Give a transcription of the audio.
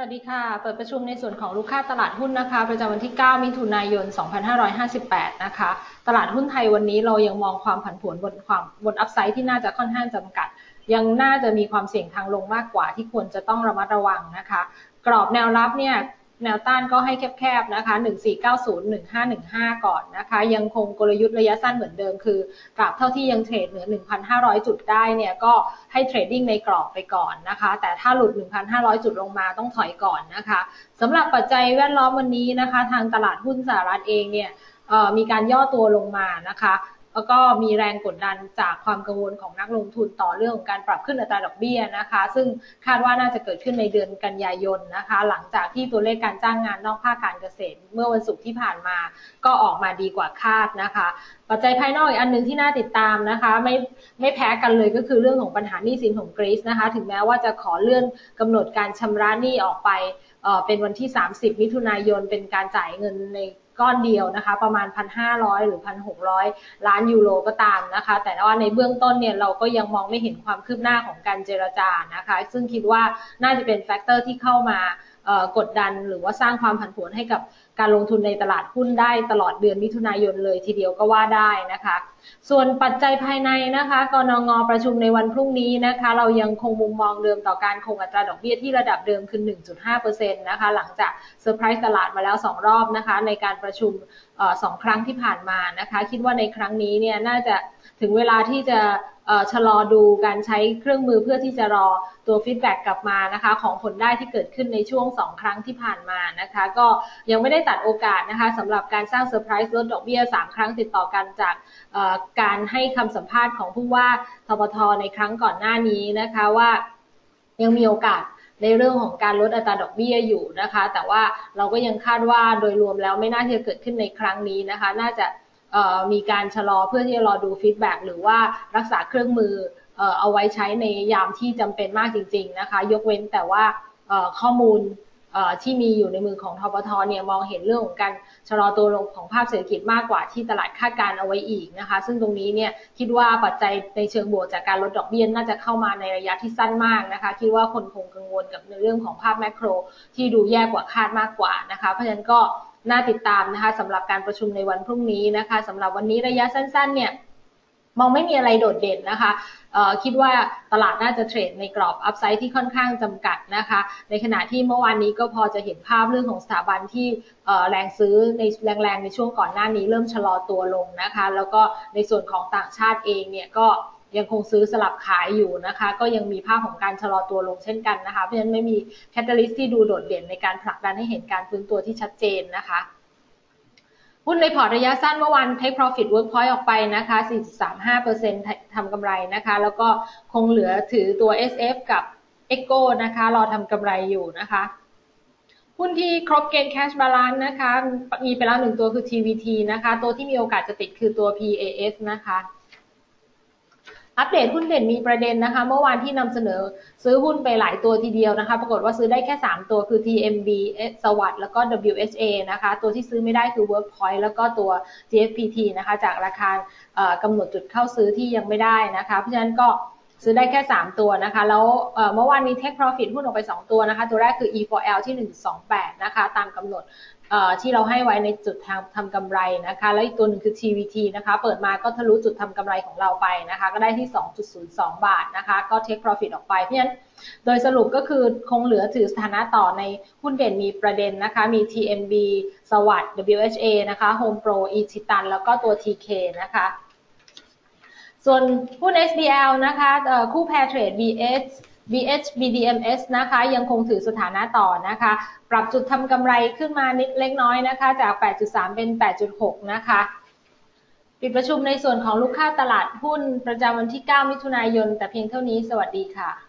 สวัสดีค่ะ เปิดประชุมในส่วนของลูกค้าตลาดหุ้นนะคะ ประจำวันที่ 9 มิถุนายน 2558 นะคะ ตลาดหุ้นไทยวันนี้เรายังมองความผันผวนบนความบนอัพไซด์ที่น่าจะค่อนข้างจำกัด ยังน่าจะมีความเสี่ยงทางลงมากกว่าที่ควรจะต้องระมัดระวังนะคะ กรอบแนวรับเนี่ย แนวต้านก็ให้แคบๆนะคะ 1490 1515 ก่อนนะคะ ยังคงกลยุทธ์ระยะสั้นเหมือนเดิม คือตราบเท่าที่ยังเทรดเหนือ 1,500 จุดได้เนี่ยก็ให้เทรดดิ้งในกรอบไปก่อนนะคะ แต่ถ้าหลุด 1,500 จุดลงมาต้องถอยก่อนนะคะสำหรับปัจจัยแวดล้อมวันนี้นะคะ ทางตลาดหุ้นสหรัฐเองเนี่ยมีการย่อตัวลงมานะคะ แล้วก็มีแรงกดดันจากความกังวลของนักลงทุนต่อเรื่องของการปรับขึ้นอัตราดอกเบี้ยนะคะ ซึ่งคาดว่าน่าจะเกิดขึ้นในเดือนกันยายนนะคะ หลังจากที่ตัวเลขการจ้างงานนอกภาคการเกษตร เมื่อวันศุกร์ที่ผ่านมาก็ออกมาดีกว่าคาดนะคะปัจจัยภายนอกอีกอันหนึ่งที่น่าติดตามนะคะ ไม่ไม่แพ้กันเลยก็คือเรื่องของปัญหาหนี้สินของกรีซนะคะ ถึงแม้ว่าจะขอเลื่อนกำหนดการชำระหนี้ออกไปเป็นวันที่ 30 มิถุนายนเป็นการจ่ายเงินใน ก้อนเดียวนะคะ ประมาณ 1,500 หรือ 1,600 ล้านยูโรก็ตามนะคะ แต่ว่าในเบื้องต้นเนี่ยเราก็ยังมองไม่เห็นความคืบหน้าของการเจรจานะคะ ซึ่งคิดว่าน่าจะเป็นแฟกเตอร์ที่เข้ามากดดันหรือว่าสร้างความผันผวนให้กับ การลงทุนในตลาดหุ้นได้ตลอดเดือนมิถุนายนเลยทีเดียวก็ว่าได้นะคะ ส่วนปัจจัยภายในนะคะกนงประชุมในวันพรุ่งนี้นะคะ เรายังคงมุมมองเดิมต่อการคงอัตราดอกเบี้ยที่ระดับเดิมคือ 1.5%นะคะหลังจากเซอร์ไพรส์ตลาดมาแล้ว 2 รอบนะคะ ในการประชุมสองครั้งที่ผ่านมานะคะ คิดว่าในครั้งนี้เนี่ยน่าจะถึงเวลาที่จะชะลอดูการใช้เครื่องมือเพื่อที่จะรอตัวฟีดแบ็กกลับมานะคะ ของผลได้ที่เกิดขึ้นในช่วง 2 ครั้งที่ผ่านมานะคะ ก็ยังไม่ได้ตัดโอกาสนะคะสำหรับการสร้างเซอร์ไพรส์ลดดอกเบี้ย 3 ครั้งติดต่อกันจากการให้คำสัมภาษณ์ของผู้ว่าทบทในครั้งก่อนหน้านี้นะคะว่ายังมีโอกาสในเรื่องของการลดอัตราดอกเบี้ยอยู่นะคะ แต่ว่าเราก็ยังคาดว่าโดยรวมแล้วไม่น่าจะเกิดขึ้นในครั้งนี้นะคะ น่าจะมีการชะลอเพื่อที่จะรอดูฟีดแบ็หรือว่ารักษาเครื่องมือเอาไว้ใช้ในยามที่จำเป็นมากจริง ๆนะคะ ยกเว้นแต่ว่าข้อมูล ที่มีอยู่ในมือของทบทเนี่ยมองเห็นเรื่องของการชะลอตัวลงของภาพเศรษฐกิจมากกว่าที่ตลาดคาดการเอาไว้อีกนะคะ ซึ่งตรงนี้เนี่ยคิดว่าปัจจัยในเชิงบวกจากการลดดอกเบี้ยน่าจะเข้ามาในระยะที่สั้นมากนะคะคิดว่าคนคงกังวลกับในเรื่องของภาพแมกโรที่ดูแย่กว่าคาดมากกว่านะคะเพราะฉะนั้นก็น่าติดตามนะคะสำหรับการประชุมในวันพรุ่งนี้นะคะสำหรับวันนี้ระยะสั้นๆเนี่ย มองไม่มีอะไรโดดเด่นนะคะคิดว่าตลาดน่าจะเทรดในกรอบอัพไซด์ที่ค่อนข้างจำกัดนะคะ ในขณะที่เมื่อวานนี้ก็พอจะเห็นภาพเรื่องของสถาบันที่แรงซื้อในแรงๆในช่วงก่อนหน้านี้เริ่มชะลอตัวลงนะคะ แล้วก็ในส่วนของต่างชาติเองเนี่ยก็ยังคงซื้อสลับขายอยู่นะคะ ก็ยังมีภาพของการชะลอตัวลงเช่นกันนะคะ เพราะฉะนั้นไม่มีแคตตาลิสที่ดูโดดเด่นในการผลักดันให้เห็นการฟื้นตัวที่ชัดเจนนะคะ หุ้นในพอร์ตระยะสั้นเมื่อวาน take profit workpoint ออกไปนะคะ 4.35%ทำกำไรนะคะ แล้วก็คงเหลือถือตัว SF กับ Echo นะคะ รอทำกำไรอยู่นะคะหุ้นที่ครบเกณฑ์ cash balance นะคะ มีไปแล้วหนึ่งตัวคือ TVT นะคะ ตัวที่มีโอกาสจะติดคือตัว PAS นะคะ อัปเดตหุ้นเด่นมีประเด็นนะคะ เมื่อวานที่นำเสนอซื้อหุ้นไปหลายตัวทีเดียวนะคะ ปรากฏว่าซื้อได้แค่ 3 ตัวคือ TMB สวัสด์แล้วก็ WHA นะคะ ตัวที่ซื้อไม่ได้คือ Workpoint แล้วก็ตัว GFPT นะคะ จากราคากำหนดจุดเข้าซื้อที่ยังไม่ได้นะคะ เพราะฉะนั้นก็ซื้อได้แค่ 3 ตัวนะคะ แล้วเมื่อวานมี Take Profit หุ้นออกไป 2 ตัวนะคะ ตัวแรกคือ E4L ที่ 128 นะคะ ตามกำหนด ที่เราให้ไว้ในจุดทำทำกำไรนะคะ แล้วอีกตัวหนึ่งคือ TVT นะคะ เปิดมาก็ทะลุจุดทำกำไรของเราไปนะคะ ก็ได้ที่ 2.02 บาทนะคะ ก็ take profit ออกไป เพราะฉะนั้นโดยสรุปก็คือคงเหลือถือสถานะต่อในหุ้นเด่นมีประเด็นนะคะ มี TMB สวัสด์ WHA นะคะ Home Pro อีชิตัน แล้วก็ตัว TK นะคะ ส่วนหุ้น SBL นะคะคู่แพรเทรด BS BH BDMs นะคะยังคงถือสถานะต่อนะคะ ปรับจุดทำกำไรขึ้นมานิดเล็กน้อยนะคะ จาก 8.3 เป็น 8.6 นะคะปิดประชุมในส่วนของลูกค้าตลาดหุ้นประจำวันที่ 9 มิถุนายน แต่เพียงเท่านี้สวัสดีค่ะ